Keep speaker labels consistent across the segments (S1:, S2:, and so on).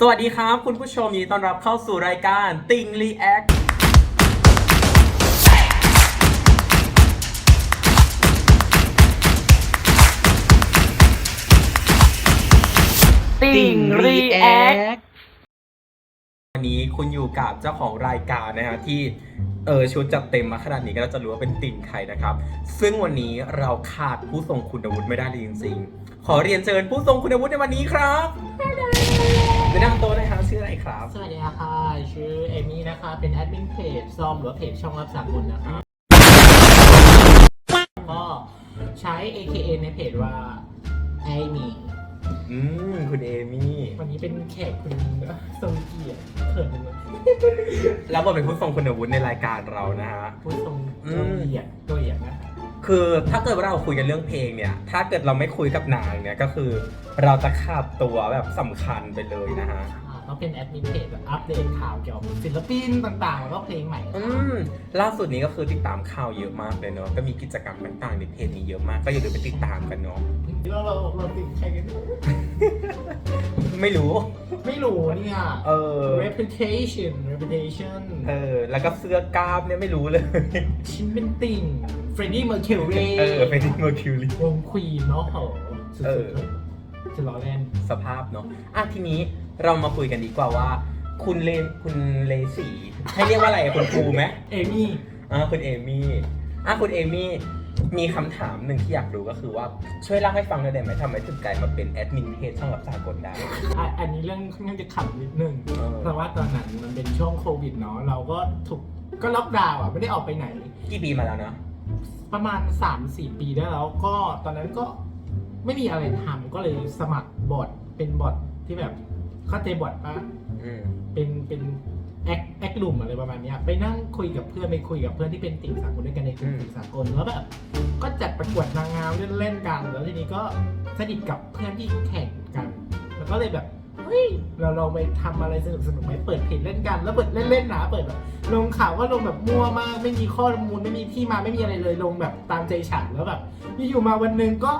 S1: สวัสดีครับ คุณผู้ชมยินดีต้อนรับเข้าสู่รายการติงรีแอค
S2: ติ่งรีแอค
S1: วันนี้คุณอยู่กับเจ้าของรายการนะฮะที่เออชุดจัดเต็มมาขนาดนี้ก็จะรู้ว่าเป็นติ่งใครนะครับ ซึ่งวันนี้เราขาดผู้ทรงคุณวุฒิไม่ได้เลยจริงๆ ขอเรียนเชิญผู้ทรงคุณวุฒิในวันนี้ครับ แนะนำตัวหนะครับชื่ออะไรครับ
S2: สวัสดีค่ะ ชื่อเอมี่นะคะ เป็นแอดมินเพจซอมหรือว่าเพจช่องรับสากลนะคะก็ใช้ AKA ในเพจว่าไอมี่
S1: อืม คุณเอมี่
S2: วันนี้เป็นแขกคุณทรงเกียรติเขินจังเลย
S1: แล้วบทเป็นผู้ทรงคุณวุฒิในรายการเรานะฮะ
S2: ผู้ทรง
S1: อืม
S2: เกียรติตัวอย่างนะคะ
S1: คือถ้าเกิดว่าเราคุยกันเรื่องเพลงเนี่ย ถ้าเกิดเราไม่คุยกับนางเนี่ยก็คือเราจะขาดตัวแบบสำคัญไปเลยนะฮะ
S2: อ่าเขาเป็นแอดมินเพจแบบอัปเดตข่าวเกี่ยวกับศิลปินต่างๆ แล้วก็เพลงใหม่
S1: อืมล่าสุดนี้ก็คือติดตามข่าวเยอะมากเลยเนาะก็มีกิจกรรมต่างๆในเพจนี้เยอะมากก็อย่าลืมไปติดตามกันเนาะ
S2: เราเราเราติดใครกัน
S1: ไม่รู้
S2: ไม่รู้เนี่ย
S1: เออ
S2: reputation reputation
S1: เออแล้วก็เสื้อกล้ามเนี่ยไม่รู้เลย
S2: ชิ้นเป็นติ่ง เฟรดดี้เมอร์คิวรี
S1: เออเป็นเมอร์คิวรี
S2: วงควีนเนาะโหสุ
S1: เอ
S2: ด
S1: อ
S2: ๆจะล้อเล่น
S1: สภาพเนาะอะทีนี้เรามาคุยกันดีกว่าว่า คุณเลนคุณเลสีให้เรียกว่าอะไรอะคุณครูไหม
S2: เอมี่
S1: อ่าคุณเอมี่อะคุณเอมี่มีคำถามหนึ่งที่อยากรู้ก็คือว่าช่วยเล่าให้ฟังหน่อยได้ไหมทำไมถึงกลายมาเป็นแอดมินเพจช่องรับสากลได้
S2: อะอันนี้เรื่องค่อนข้างจะขำนิดนึง
S1: เออ
S2: เพราะว่าตอนนั้นมันเป็นช่วงโควิดเนาะเราก็ถูกก็ล็อกดาวน์อะ ไม่ได้ออกไปไหน
S1: กี่ปีมาแล้วเนาะ
S2: ประมาณ 3-4 ปีได้แล้วก็ตอนนั้นก็ไม่มีอะไรทำก็เลยสมัครบอทเป็นบอทที่แบบเข้าใจบอทปะ
S1: อืม
S2: เป็นเป็นแอคแอคลุมอะไรประมาณเนี้ยไปนั่งคุยกับเพื่อนไปคุยกับเพื่อนที่เป็นติ่งสากลด้วยกันในกลุ่ม
S1: อืม
S2: ติ่งสากลแล้วแบบก็จัดประกวดนางงามเล่นๆกัน แล้วทีนี้ก็สนิทกับเพื่อนที่แข่งกัน แล้วก็เลยแบบ เฮ้ยเราลองไปทำอะไรสนุกสนุกๆไหมเปิดเพจเล่นกัน แล้วเปิดเล่นๆนะเปิดแบบลงข่าวว่าลงแบบมั่วมากไม่มีข้อมูลไม่มีที่มาไม่มีอะไรเลยลงแบบตามใจฉันแล้วแบบอยู่ๆมาวันหนึ่งก็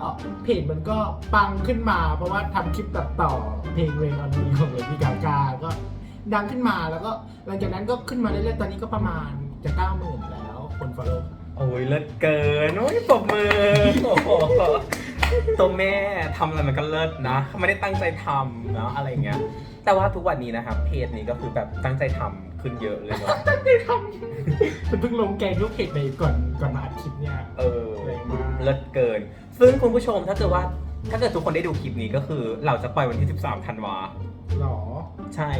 S2: เพจมันก็ปังขึ้นมา เพราะว่าทำคลิปตัดต่อเพลงเรนออนมีของเลดี้กากาก็ดังขึ้นมาแล้วก็หลังจากนั้นก็ขึ้นมาเรื่อยๆตอนนี้ก็ประมาณจะเก้าหมื่นแล้วคนฟอลโล่
S1: โอ้ยเลิศเกิน โอ้ยปรบมือโอ้โห ตัวแม่ทำอะไรมันก็เลิศนะไม่ได้ตั้งใจทำเนาะอะไรเงี้ย แต่ว่าทุกวันนี้นะครับเพจนี้ก็คือแบบตั้งใจทำขึ้นเยอะเลยเนาะ
S2: มันเพิ่งลงแกงลูกเพจไปก่อนก่อนมาอัดคลิปเนี่ย
S1: เออ
S2: แรงมาก
S1: เลิศเกิน ซึ่งคุณผู้ชมถ้าเกิดว่าถ้าเกิดทุกคนได้ดูคลิปนี้ก็คือ เราจะปล่อยวันที่ 13 ธันวา
S2: หรอ
S1: ใช่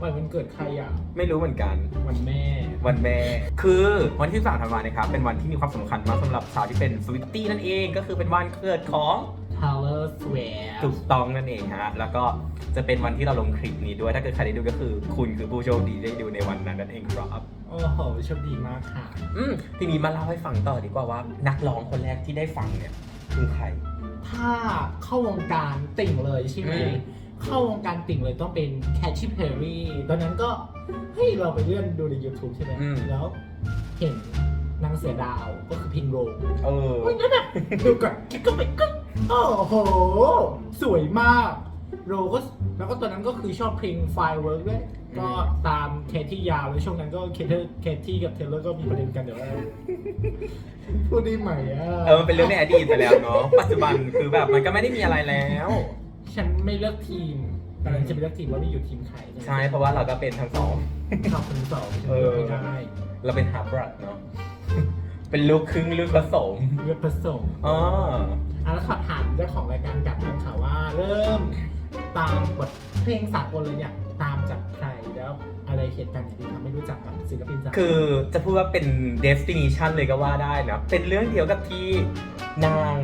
S2: วันมันเกิดใครอะ
S1: ไม่รู้เหมือนกัน
S2: วันแม่
S1: วันแม่ คือวันที่3ธันวานะครับ เป็นวันที่มีความสำคัญมากสำหรับสาวที่เป็นสวิตตี้นั่นเอง ก็คือเป็นวันเกิดของ
S2: Taylor Swift
S1: ถูกต้องนั่นเองฮะ แล้วก็จะเป็นวันที่เราลงคลิปนี้ด้วย ถ้าเกิดใครได้ดูก็คือ คุณคือผู้โชคดีได้ดูในวันนั้นนั่นเองครับ
S2: โอ้โหโชคดีมากค่ะ
S1: อืมทีนี้มาเล่าให้ฟังต่อดีกว่าว่า นักร้องคนแรกที่ได้ฟังเนี่ยคือใคร
S2: ถ้าเข้าวงการติ่งเลยใช่ไหม
S1: อืม
S2: เข้าวงการติ่งเลยต้องเป็น Katy Perry ตอนนั้นก็เฮ้ยเราไปเลื่อนดูใน YouTube ใช่ไหม
S1: อืม
S2: แล้วเห็นนางเสือดาวก็คือพิงโร
S1: เออ
S2: เฮ้ยนั่นแบบดูก่อนคิดก็ไปก็โอ้โห สวยมาก โรก็แล้วก็ตอนนั้นก็คือชอบเพลง Firework ด้วย
S1: อืม
S2: ก็ตามเคที่ยาวแล้วช่วงนั้นก็เคเทอร์เคที่กับเทเลอร์ก็มีประเด็นกันเดี๋ยวว่าพูดได้ไหมอะ
S1: เออมันเป็นเรื่องในอดีตไปแล้วเนาะ ปัจจุบันคือแบบมันก็ไม่ได้มีอะไรแล้ว
S2: ฉันไม่เลือกทีมตอนนั้นฉันไม่เลือกทีมว่าไม่อยู่ทีมใคร
S1: ใช่เพราะว่าเราก็เป็นทั้งสอง
S2: ชอบคนที่สองฉัน
S1: เอ
S2: เลื
S1: อ
S2: อกไม่ได้
S1: เราเป็นฮาร์บรัดเนาะ เป็นลูกครึ่งลูกผสม
S2: เลือกผสม
S1: อ๋อ
S2: อะแล้วขอถามเจ้าของรายการกลับกันค่ะว่า เริ่มตามบทเพลงสากลเลยเนี่ยตามจากใครแล้วอะไรเหตุการณ์ที่ทำให้รู้จักกับศิลปินจาก
S1: คือจะพูดว่าเป็น destination เลยก็ว่าได้นะ เป็นเรื่องเดียวกับที่นาง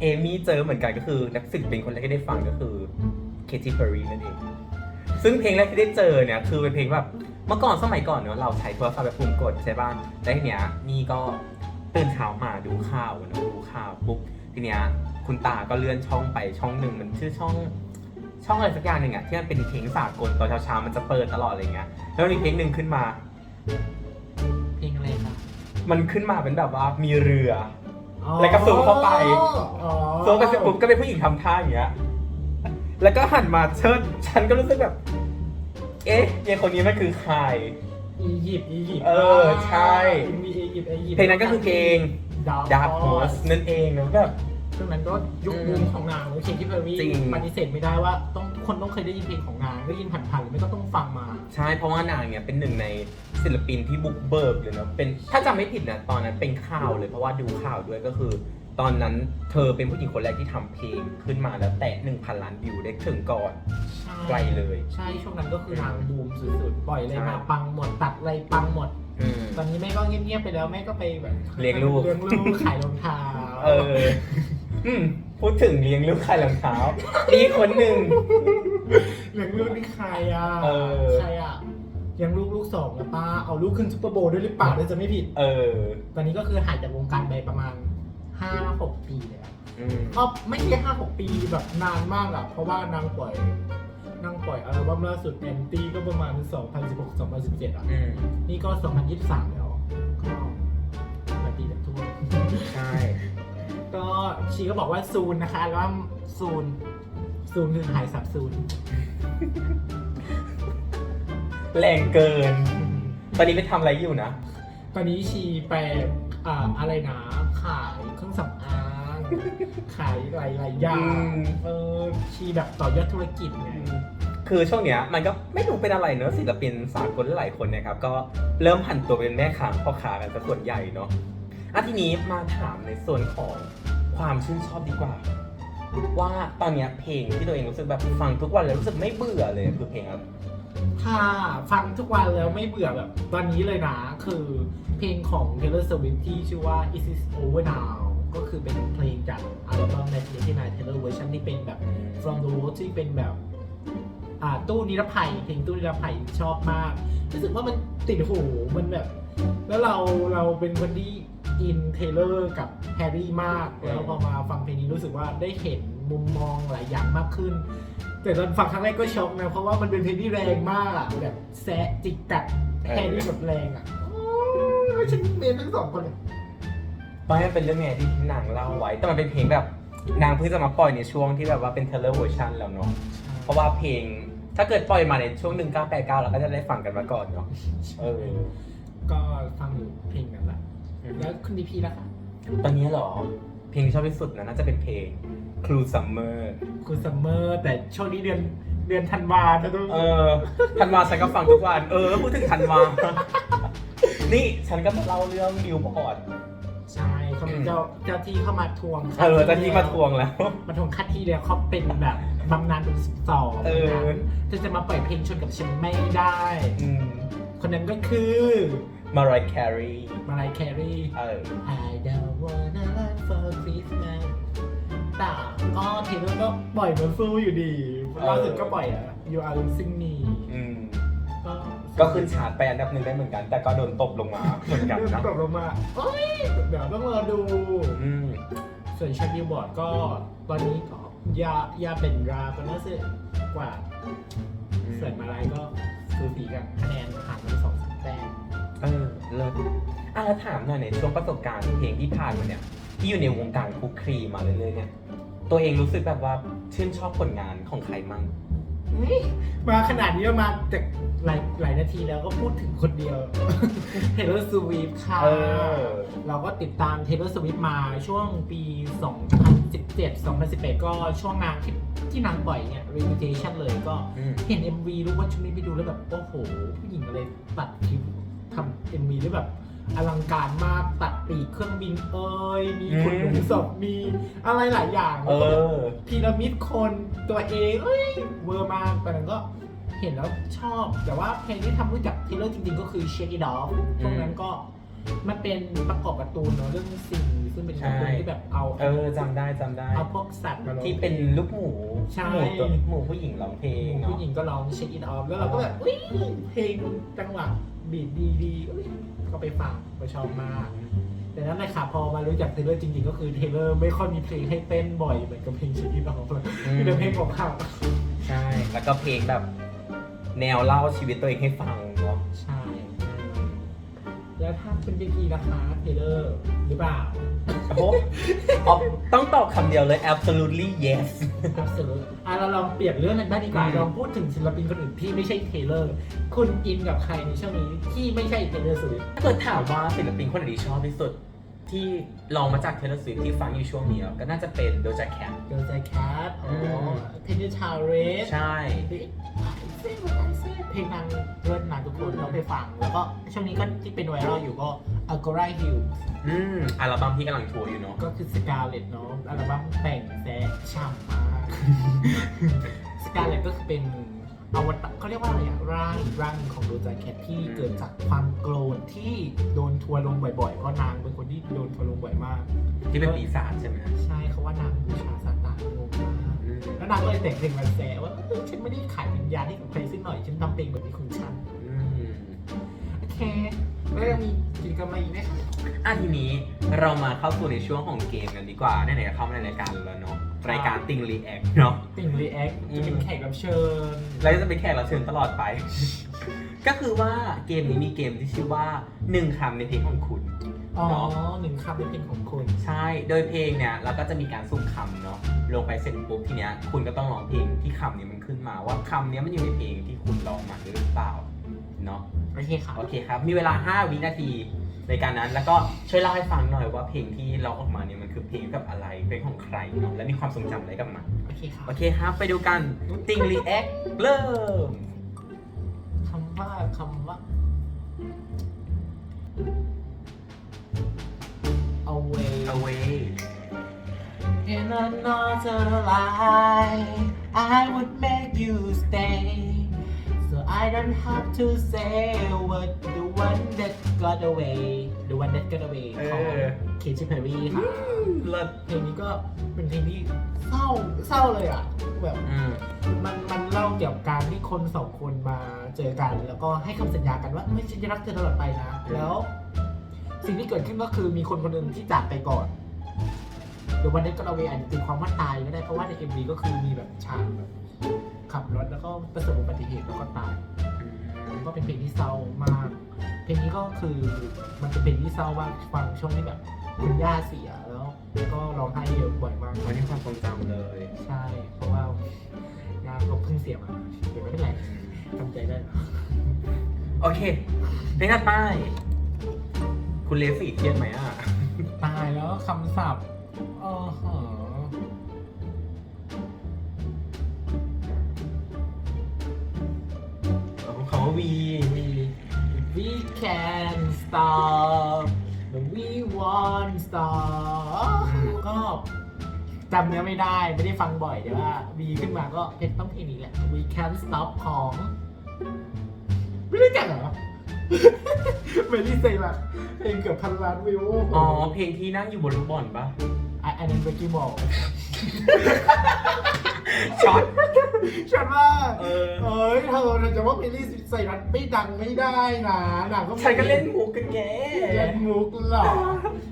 S1: เอมี่เจอเหมือนกันก็คือนักศิลปินคนแรกที่ได้ฟังก็คือ Katy Perry นั่นเอง ซึ่งเพลงแรกที่ได้เจอเนี่ยคือเป็นเพลงแบบเมื่อก่อนสมัยก่อนเนอะเราใช้โทรศัพท์แบบปุ่มกดใช่ป่ะแล้วทีเนี้ยนี่ก็ตื่นเช้ามาดูข่าวเนอะดูข่าวปุ๊บทีเนี้ยคุณตาก็เลื่อนช่องไปช่องหนึ่งมันชื่อช่องช่องอะไรสักอย่างหนึ่งอะที่มันเป็นเพลงสากลตอนเช้าๆมันจะเปิดตลอดอะไรเงี้ยแล้วมีเพลงหนึ่งขึ้นมา
S2: เพลงอะไรคะ
S1: มันขึ้นมาเป็นแบบว่ามีเรือ แล้วก็ซูมเข้าไป
S2: อ๋อ
S1: โซกันเสร็จปุ๊บก็เป็นผู้หญิงทำท่าอย่างเงี้ย แล้วก็หันมาเชิด ฉันก็รู้สึกแบบ เอ๊ะยายคนนี้มันคือใคร
S2: อียิปต์อียิปต์
S1: เออใช่
S2: มีอียิปต์อียิปต์
S1: เพลงนั้นก็คือเพลง
S2: Dark
S1: Dark
S2: Horse
S1: Horse นั่นเองนะแบบ
S2: ช่วงนั้นก็ยุคบูมของนางเคที่เพอร์รี่
S1: จริง
S2: ปฏิเสธไม่ได้ว่าต้องทุกคนต้องเคยได้ยินเพลงของนางได้ยินผ่านๆหรือไม่ก็ต้องฟังมา
S1: ใช่ เพราะว่านางเนี่ยเป็นหนึ่งในศิลปินที่บุกเบิกเลยเนาะเป็นถ้าจำไม่ผิดนะตอนนั้นเป็นข่าวเลยเพราะว่าดูข่าวด้วยก็คือ ตอนนั้นเธอเป็นผู้หญิงคนแรกที่ทำเพลงขึ้นมาแล้วแตะ1,000 ล้านวิวได้ถึงก่อน
S2: ใช่
S1: ไกลเลย
S2: ใช่ช่วงนั้นก็คือนางบูมสุดๆปล่อยอะไร
S1: ใช่
S2: มาปังหมดตัดอะไรปังหมด
S1: อืม
S2: ตอนนี้แม่ก็เงียบๆไปแล้วแม่ก็ไปแบบ
S1: เลี้ยงลูก
S2: เลี้ยงลูกขายรองเท้า
S1: เออ อืมพูดถึงเลี้ยงลูกใครรองเท้ามีคนหนึ่ง
S2: เลี้ยงลูกนี่ใครอะ
S1: เออ
S2: ใครอะเลี้ยงลูกลูกสองแล้วป้าเอาลูกขึ้นซุปเปอร์โบว์ด้วยหรือเปล่าถ้าจะไม่ผิด
S1: เออ
S2: ตอนนี้ก็คือหายจากวงการไปประมาณห้าหกปีเลยอะ
S1: อืม
S2: ก็ไม่ใช่ห้าหกปีแบบนานมากอะ เพราะว่านางปล่อยนางปล่อยอัลบั้มล่าสุดแอนตี้ก็ประมาณ 2016 2017 อะ
S1: อืม
S2: นี่ก็ 2023 แล้ว ก็มาปีแบบทั่ว
S1: ใช่
S2: ก็ชีก็บอกว่าซูนนะคะอัลบั้มซูนซูนคือหายสับซูน
S1: แรงเกิน ตอนนี้ไปทำอะไรอยู่นะ
S2: ตอนนี้ชีไปอ่าอะไรนะขายเครื่องสำอางขายหลายๆอย่า
S1: อื
S2: ง
S1: ม
S2: เออชีแบบต่อยอดธุรกิจไง
S1: คือช่วงเนี้ยมันก็ไม่รู้เป็นอะไรเนอะศิลปินสากลหลายคนเนะครับ ก็เริ่มผันตัวเป็นแม่ค้าพ่อค้ากันซะส่วนใหญ่เนาะ อะทีนี้มาถามในส่วนของความชื่นชอบดีกว่า ว่าตอนเนี้ยเพลงที่ตัวเองรู้สึกแบบฟังทุกวันแล้วรู้สึกไม่เบื่อเลยคือเพลงอะไร
S2: ถ้าฟังทุกวันแล้วไม่เบื่อแบบตอนนี้เลยนะ คือเพลงของ Taylor Swift ที่ชื่อว่า Is It Over Now ก็คือเป็นเพลงจากอัลบั้มในที่นาย Taylor Version ที่เป็นแบบ From the Road ที่เป็นแบบอ่าตู้นิรภัยเพลงตู้นิรภัยชอบมาก รู้สึกว่ามันติดหูมันแบบ แล้วเราเราเป็นคนที่ อินเทเลอร์กับแฮร์รี่มาก แล้วพอมาฟังเพลงนี้รู้สึกว่าได้เห็นมุมมองหลายอย่างมากขึ้น แต่ตอนฟังครั้งแรกก็ช็อกนะ เพราะว่ามันเป็นเพลงที่แรงมากอะแบบแซะจิกกัดแฮร์รี่แบบแรงอะโอ้ยฉันเมนทั้งสองคนเลย
S1: ตอนนี้เป็นเรื่องไงที่นางเล่าไว้ แต่มันเป็นเพลงแบบนางเพิ่งจะมาปล่อยในช่วงที่แบบว่าเป็นเทเลอร์เวอร์ชันแล้วเนาะเพราะว่าเพลงถ้าเกิดปล่อยมาในช่วง 1989เราก็จะได้ฟังกันมาก่อนเนาะเออ
S2: ก็ฟังอยู่เพลงนั้นแหละ แล้วคุณดีพีล่ะคะ
S1: ตอนนี้เหรอ เพลงที่ชอบที่สุดนะน่าจะเป็นเพลง Cruel Summer
S2: คุณซัมเมอร์แต่ช่วงนี้เดือนเดือนธันวาจะต้อง
S1: เออธันวาฉันก็ฟังทุกวัน เออ พูดถึงธันวา นี่ฉันก็จะเล่าเรื่องบิวบอร์ด
S2: ใช่เขามีเจ้าเจ้าที่เข้ามาทวง
S1: เออแต่ที่มาทวงแล้ว
S2: มาทวงค่าที่แล้วเขาเป็นแบบบำนาญเป็นสอง
S1: เออ
S2: เธอจะมาปล่อยเพลงชนกับฉันไม่ได้
S1: อืม
S2: คนนั้นก็คือ
S1: มารายแครี
S2: มาลายแครี
S1: เออ
S2: I don't wanna run for Christmas แต่ก็เทเลอร์ก็ปล่อยมันสู้อยู่ดีล่าสุดก็ปล่อยอะ You Are Losing Me
S1: อืม
S2: ก็
S1: ก็ขึ้นชาร์ตไปอันดับหนึ่งได้เหมือนกัน แต่ก็โดนตบลงมาเหมือนกัน
S2: เริ่ม
S1: นะ
S2: ตกลงมาเอ้ยเดี๋ยวต้องรอดู
S1: อืม
S2: ส่วนชันบิลบอร์ดก็ตอนนี้ก็ยายาเป็นราก็น่าจะกว่า ส่วนมาลายก็สูสีกันคะแนนห่างกันสองสามแต้ม
S1: เออเลิศอะแล้วถามหน่อยในช่วงประสบการณ์เพลงที่ผ่านมาเนี่ย ที่อยู่ในวงการคุกคลีมาเรื่อยๆเนี่ย ตัวเองรู้สึกแบบว่าชื่นชอบผลงานของใครมั่ง
S2: นี่มาขนาดนี้มาจากหลายหลายนาทีแล้วก็พูดถึงคนเดียว เทเลอร์สวีฟค่ะ
S1: เออ
S2: เราก็ติดตามเทเลอร์สวีฟมาช่วงปี 2017 2018 ก็ช่วงนางที่ที่นางปล่อยเนี่ย Reputation เลยก็
S1: อืม
S2: เห็น MV รู้ว่าชุดนี้ไปดูแล้วแบบ โอ้โห ผู้หญิงอะไรตัดคลิป ทำ MV ได้แบบอลังการมากตัดปีกเครื่องบินเอ้ยมีคนหนุนศพมีอะไรหลายอย่าง
S1: เออ
S2: พีระมิดคนตัวเองเอ้ยเวอร์มากตอนนั้นก็เห็นแล้วชอบ แต่ว่าเพลงที่ทำรู้จักเทเลอร์จริงๆ ก็คือ Shake It Off ช่วงนั้นก็มันเป็นประกอบการ์ตูนเนอะเรื่องสิ่งซึ่งเป็นการ์ตูน
S1: ใช่
S2: ที่แบบเอา
S1: เออจำได้จำได้
S2: เอาพวกสัตว์มาลง
S1: ที่เป็นลูกหมู
S2: ใช่
S1: หมูตัวหมูผู้หญิงร้องเพลงเนาะ
S2: ผู้หญิงก็ร้อง Shake It Off แล้วเราก็แบบอุ้ยเพลงจังหวะ บีดดีๆอุ๊ยก็ไปฟังก็ชอบมากแต่นั้นเลยค่ะพอมารู้จักเทเลอร์จริงๆ ก็คือเทเลอร์ไม่ค่อยมีเพลงให้เต้นบ่อยเหมือนกับเพลง Shake It Off เลยมีแต่เพลงของเขา
S1: ใช่ แล้วก็เพลงแบบ แนวเล่าชีวิตตัวเองให้ฟังเนาะ
S2: ใช่
S1: อ
S2: แล้วถ้าคุณบิ๊กอีนะคะเทเลอร์หรือเปล่า
S1: โอ้โหอ๋อต้องตอบคำเดียวเลย absolutely yes
S2: Absolute อะเราลองเปลี่ยนเรื่องกันบ้างดีกว่า
S1: อืม
S2: ลองพูดถึงศิลปินคนอื่นที่ไม่ใช่เทเลอร์ คุณอินกับใครในช่วงนี้ที่ไม่ใช่เทเลอร์สวิฟ
S1: ถ้าเกิดถามว่าศิลปินคนไหนที่ชอบที่สุด ที่ลองมาจาก Taylor Swift ที่ฟังอยู่ช่วงนี้ก็น่าจะเป็น Doja Cat
S2: เดลใจแคทอ๋อ
S1: ม
S2: เพนนิชาเรส
S1: ใช่
S2: เพลงนางเลิศนะทุกคนเราไปฟัง แล้วก็ช่วงนี้ก็ที่เป็นไวรัลอยู่ก็ Agora Hill
S1: อืมอัลบั้มที่กำลังทัวร์อยู่เนาะ
S2: ก็คือ Scarlet เนาะอัลบั้มแต่งแซ่ฉ่ำมาก Scarlet ก็คือเป็น อวตารเขาเรียกว่าอะไรอะร่างอีกร่างหนึ่งของโดจาแคทที่เกิดจากความโกรธที่โดนทัวร์ลงบ่อยๆเพราะนางเป็นคนที่โดนทัวร์ลงบ่อยมาก
S1: ที่เป็นปีศาจใช่ไหม
S2: ใช่เขาว่านางบูชาซาตานงงมาก
S1: อืม
S2: แล้วนางก็เลยแต่งเพลงมาแซะว่าเออฉันไม่ได้ขายวิญญาณให้กับใครสักหน่อยฉันทำเพลงแบบนี้ของฉัน
S1: อืม
S2: โอเคแล้วยังมีกิจกรรมอะไรอีกไหมคะ
S1: อะทีนี้เรามาเข้าสู่ในช่วงของเกมกันดีกว่าไหนๆก็เข้ามาในรายการแล้วเนาะ รายการติงรีแอคเนาะ
S2: ติ่งรีแอค
S1: อืม
S2: จะเป็นแขกรับเชิญ
S1: แล้วจะเป็นแขกรับเชิญตลอดไป ก็คือว่าเกมนี้มีเกมที่ชื่อว่าหนึ่งคำในเพลงของคุณ
S2: อ๋อ
S1: เนาะ
S2: หนึ่งคำเป็นเพลงของคุณ
S1: ใช่ โดยเพลงเนี่ยเราก็จะมีการสุ่มคำเนาะ ลงไปเสร็จปุ๊บทีเนี้ย คุณก็ต้องร้องเพลงที่คำนี้มันขึ้นมาว่าคำเนี้ยมันอยู่ในเพลงที่คุณร้องมาหรือเปล่า เนาะ
S2: โอเคค่ะ
S1: โอเคครับ มีเวลา 5 วินาที ในการนั้นแล้วก็ช่วยเล่าให้ฟังหน่อยว่าเพลงที่เราออกมาเนี่ยมันคือเพลงกับอะไรเพลงของใครเนาะและมีความทรงจำอะไรกับมัน
S2: โอเคค่ะ
S1: โอเคครับไปดูกันติงรีแอคเริ่ม
S2: คำว่าคำว่า away
S1: away
S2: in another life I would make you stay so I don't have to say what the one that got away the one that got away
S1: เอ
S2: ของ
S1: อ
S2: เคท p เพอร์รี่ค่ะ
S1: เลิศ
S2: เพลงนี้ก็เป็นเพลงที่เศร้าเศร้าเลยอะแบบ
S1: อืม
S2: มันมันเล่าเกี่ยวกับการที่คนสองคนมาเจอกัน แล้วก็ให้คำสัญญากันว่าไม่ฉันจะรักเธอตลอดไปนะ แล้ว สิ่งที่เกิดขึ้นก็คือมีคนคนหนึ่งที่จากไปก่อนหรือวันนี้ก็เราเวอาจจะตีความว่าตายก็ได้เพราะว่าในเอ็มวีก็คือมีแบบฉากแบบ ขับรถแล้วก็ประสบอุบัติเหตุแล้วก็ตายก็เป็นเพลงที่เศร้ามากเพลงนี้ก็คือมันเป็นเพลงที่เศร้ามากฟังช่วงที่แบบคุณย่าเสียแล้วก็ร้องไห้เยอะบ่อยมาก
S1: วันนี้ความทรงจำเลย
S2: ใช่ เพราะว่าย่าก็เพิ่งเสียมาเดี๋ยวไม่เป็นไรทำใจได้
S1: โอเคเพลงถัดไปคุณเลสี่เครียดไหมอะ
S2: ตายแล้วคำศัพท์เออ หอ
S1: คำว่าวี
S2: วี we can stop but we won't stop ก็จำเนื้อไม่ได้ไม่ได้ฟังบ่อยแต่ว่าวีขึ้นมาก็เพชรต้องเพลงนี้แหละ we can stop ของ ไม่ได้จักเหรอ ไม่ได้ใส่ละเพลงเกือบพันล้านวิว
S1: อ๋อ เพลงที่นั่งอยู่บนลูกบอลปะ
S2: อะอันนั้นเบอร์กี้บอก
S1: ช็อต
S2: ฉันว่า
S1: เออ
S2: เอ้ยเธอเธอจะว่าเพลงนี้ใส่รัดไม่ดังไม่ได้นะหนังก็มี
S1: ฉันก็เล่นมุกกันแก
S2: เล่นมุกหรอ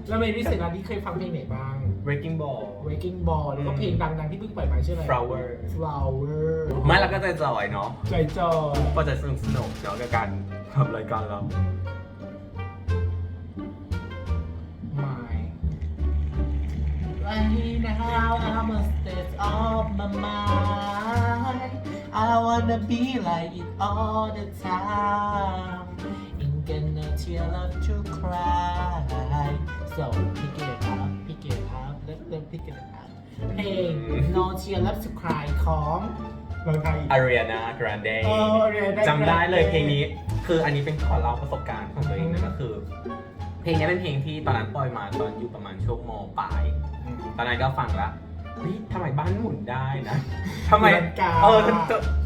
S2: แล้วเมลี่ใส่รัดที่เคยฟังเพลงไหนบ้าง
S1: Breaking Ball
S2: Waking Ball แล้วก็เพลงดังๆที่เพิ่งปล่อยมาชื่ออะไร
S1: Flower
S2: Flower
S1: ไม่เราก็จะจอยเนาะ
S2: จอยจอย
S1: ก็จะสนุกสนุกเนาะกับการทำรายการเรา
S2: Right now I'm a state of my mind I wanna be like it all the time Ain't got no tear left to cry So pick it up pick it up let them pick it up เพลง No Tear Left to Cry ของเมืองไทย
S1: Ariana Grande
S2: เออ Ariana
S1: จำได้เลย
S2: Grande
S1: เพลงนี้ คืออันนี้เป็นขอเล่าประสบการณ์ของตัวเองนะก็คือ เพลงนี้เป็นเพลงที่ตอนนั้นปล่อยมาตอนอยู่ประมาณช่วงมปลาย ตอนนั้นก็ฟังละเฮ้ยทำไมบ้านหมุนได้นะทำไม
S2: ลังกา
S1: เออ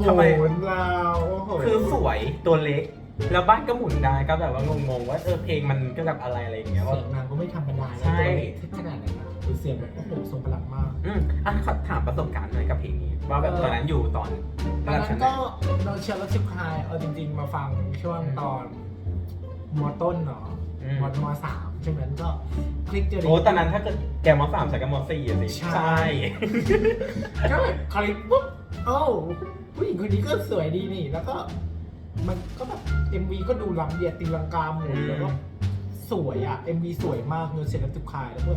S1: ทำไม
S2: โหนเราโอ้โห
S1: คือสวยตัวเล็ก แล้วบ้านก็หมุนได้ก็แบบว่างงๆว่าเออเพลงมันก็แบบอะไรอะไรอย่างเงี้ยว่า
S2: เสียงนางก็ไม่ธรรมดานะ
S1: ใช่
S2: ตัวเล็กขนาดนั้นนะคือเสียงแบบโอ้โหทรงพลังมาก
S1: อืมอะขอถามประสบการณ์หน่อยกับเพลงนี้ว่าแบบ
S2: เออ
S1: ตอนนั้นอยู่ตอน
S2: ตอน
S1: ระดับ
S2: นั้
S1: ชั้
S2: น
S1: นไหน
S2: ก็เราเชียร์รัชิคายเอาจริง ๆ มาฟังช่วงตอนมอต้นเนาะ
S1: อืม
S2: มอมสามช่วงนั้นก็คลิกเจอ
S1: โอ้ตอนนั้นถ้าเกิดแกมสามใส่กับมสี่อะสิ
S2: ใช่ก็แบบคลิกปุ๊บโอ้าผู้หญิงคนนี้ก็สวยดีนี่ แล้วก็ มันก็แบบ MV ก็ดูล้ำเดียดตีลังกาหมุนแล้วก็สวยอะ MV สวยมากเงินเสร็จแล้วตุกคายแล้วก็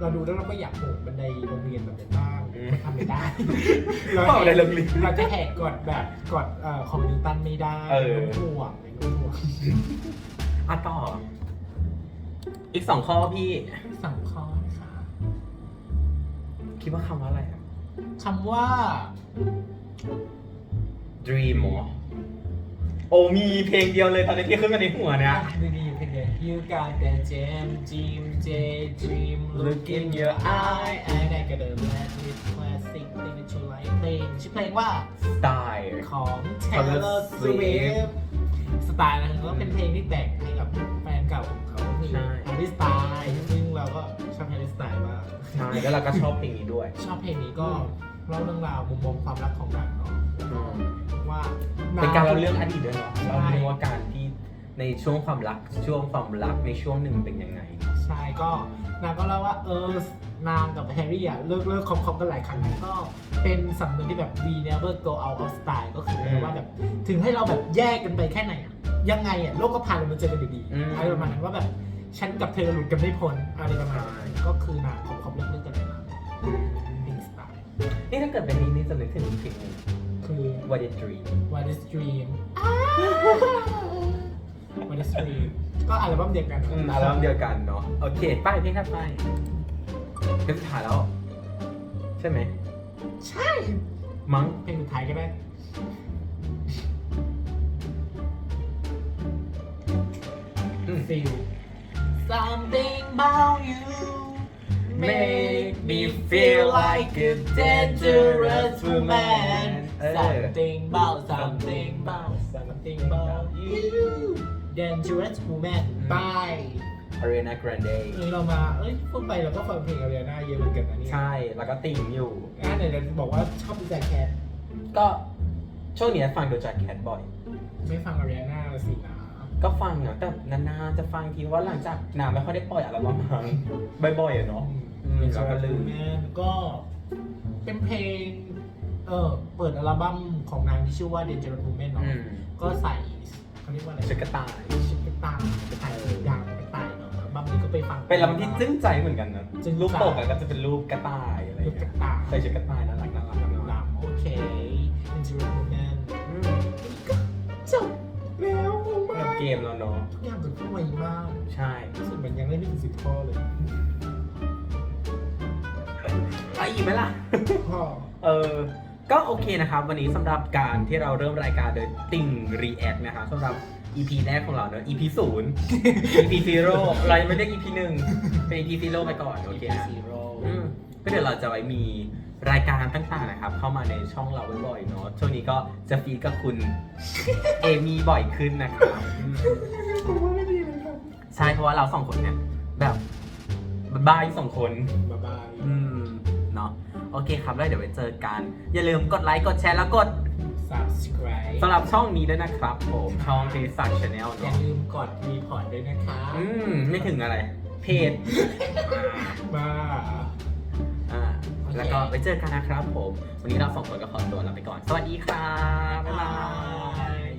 S2: เราดูแล้วเราก็อยากโหนบันไดโรงเรียนแบบนั้นบ้างมันทำไม่ได้
S1: บอกอะไรเรื่องลิ้น
S2: เราจะแหกกฎแบบกฎเอ่อของนิวตันไม่ได้
S1: เออ
S2: น้ำห่วงไอ้น้ำห่วง
S1: อะต่อ อีกสองข้อพี่
S2: สั่งข้อค่ะ
S1: คิดว่าคำว่าอะไรอะ
S2: คำว่า
S1: dream เหรอโอ้มีเพลงเดียวเลยตอนนี้ที่ขึ้นมาในหัวเนี่ย
S2: ดูดีเพลงเดียว You got that jam dream J dream look in your eye and I got a mad with classic thing that you like เพลงชื่อเพลงว่า
S1: style
S2: ของ
S1: Taylor
S2: Taylor
S1: Swift
S2: Swift สไตล์นะครับก็เป็นเพลงที่แต่งให้กับแฟนเก่าของเขาคือ
S1: ใช่
S2: แฮร์รี่สไตล์ซึ่งเราก็ชอบแฮร์รี่สไตล์มาก
S1: ใช่แล้วเราก็ชอบเพลงนี้ด้วย
S2: ชอบเพลงนี้ก็เล่าเรื่องราวมุมมองความรักของนางเนาะแล้วก็ว่า
S1: เป็นการเล่าเรื่องอดีตด้วยเนาะ
S2: ใช่
S1: เราเรื่องว่าการที่ในช่วงความรักช่วงความรักในช่วงหนึ่งเป็นยังไง
S2: ใช่ก็นางก็เล่าว่าเออนางกับแฮร์รี่อะเลิกเลิกคบคบกันหลายครั้งก็เป็นสำเนียงที่แบบ we never go out of style ก็คือแปลว่าแบบถึงให้เราแบบแยกกันไปแค่ไหนอะยังไงอะโลกก็พาเรามาเจอกันอยู่ดี
S1: อืม
S2: อะไรประมาณนั้นว่าแบบ ฉันกับเธอหลุดกันไม่พ้นอะไรประมาณนั้น
S1: ใช่
S2: ก็คือนางคบคบเลิกเลิกกันไปมาเป็นสไตล์
S1: นี่ถ้าเกิดเป็นนี้นี่จะนึกถึงอีกเพลงหนึง
S2: คือ
S1: What is dream
S2: What is Dream What is Dream ก็อัลบั้มเดียวกัน
S1: อืมอัลบั้มเดียวกันเนาะโอเคป้ายเพลงถัดไปเพลงสุดท้ายแล้ว ใช่ไหม
S2: ใช่
S1: มั้ง
S2: เพลงสุดท้ายก็ได้
S1: อืม
S2: Feel Something about you
S1: Make me feel like a dangerous woman เออ
S2: Something about something about something about you Dangerous woman บาย
S1: Ariana Grande
S2: เออเรามาเอ้ยพูดไปเราก็ฟังเพลงอารีนาเยอะเหมือนกันนะเนี่ย
S1: ใช่ แล้วก็ติ่งอยู่
S2: อะไหนเราบอกว่าชอบดูแจแคท
S1: ก็ช่วงนี้ฟังโดจากแคทบ่อย
S2: ไม่ฟังอารีนาสินะ
S1: ก็ฟังนะแต่นานๆจะฟังทีว่าหลังจากหนาไม่ค่อยได้ปล่อยอัลบั้มมั้งบ่อยๆอะเนาะอืมเราก็ลืม
S2: แมนก็เป็นเพลง เออเปิดอัลบั้มของนางที่ชื่อว่า Dangerous Woman เนาะ
S1: อืม
S2: ก็ใส่เขาเรียกว่าอะไร
S1: ชุดกระต่าย
S2: ชุดกระต่ายกระต่ายสีดำกระต่ายเนาะอัลบั้มนี้ก็ไปฟัง
S1: เป็นลำที่ซึ้งใจเหมือนกันนะ
S2: ซึ้งใจ
S1: รูปปกอะก็จะเป็นรูปกระต่ายอะไรอ
S2: ชุ
S1: ย่าง
S2: ดก
S1: เงี้
S2: ระ
S1: ย
S2: ต่าย
S1: ใส่ชุดกระต่ายน่ารักน่ารักน่ารัก
S2: ดำโอเค Dangerous Woman
S1: อืม
S2: จบแล้วงง
S1: แบ
S2: มา
S1: บ
S2: ก
S1: เกมแล้วเนาะ
S2: ทุกอย่างเกิดขึ้นไวมาก
S1: ใช่
S2: รู้สึกเหมือนยังเล่นไม่ถึงสิบข้อเลย
S1: ไปอีกไหมล่ะ
S2: พ่อ
S1: เออ ก็โอเคนะครับ วันนี้สำหรับการที่เราเริ่มรายการโดยติ่ง React นะคะสำหรับ EP แรกของเราเนอะ EP ศูนย์ EP zero เรายังไม่เรียก EP หนึ่งเป็น EP zero ไปก่อน โอเคนะ
S2: ซีโร่
S1: อืมก็เดี๋ยวเราจะไว้มี รายการต่างๆนะครับ เข้ามาในช่องเราบ่อยๆเนาะช่วงนี้ก็จะฟีดกับคุณ เอมี่บ่อยขึ้นนะครับอืม
S2: ผมว่าไม่ดีเลยครับ
S1: ใช่เพราะว่าเราสองคนเนี่ย แบบบ้าๆสองคน
S2: บ๊ายบาย
S1: อืมเนาะโอเคครับแล้วเดี๋ยวไว้เจอกัน อย่าลืมกดไลค์กดแชร์แล้วกด
S2: subscribe
S1: สำหรับช่องนี้ด้วยนะครับผมช่องเทสักชาแนล
S2: อย่า
S1: เนาะ
S2: ลืมกดรีพอร์ตด้วยนะคะ
S1: อืมไม่ถึงอะไร เพจ
S2: มา
S1: อ่า แล้วก็ไว้เจอกันนะครับผม วันนี้เราสองคนก็ขอตัวลาไปก่อน สวัสดีครับบ๊ายบาย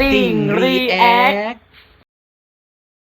S1: ติ่งรีแอค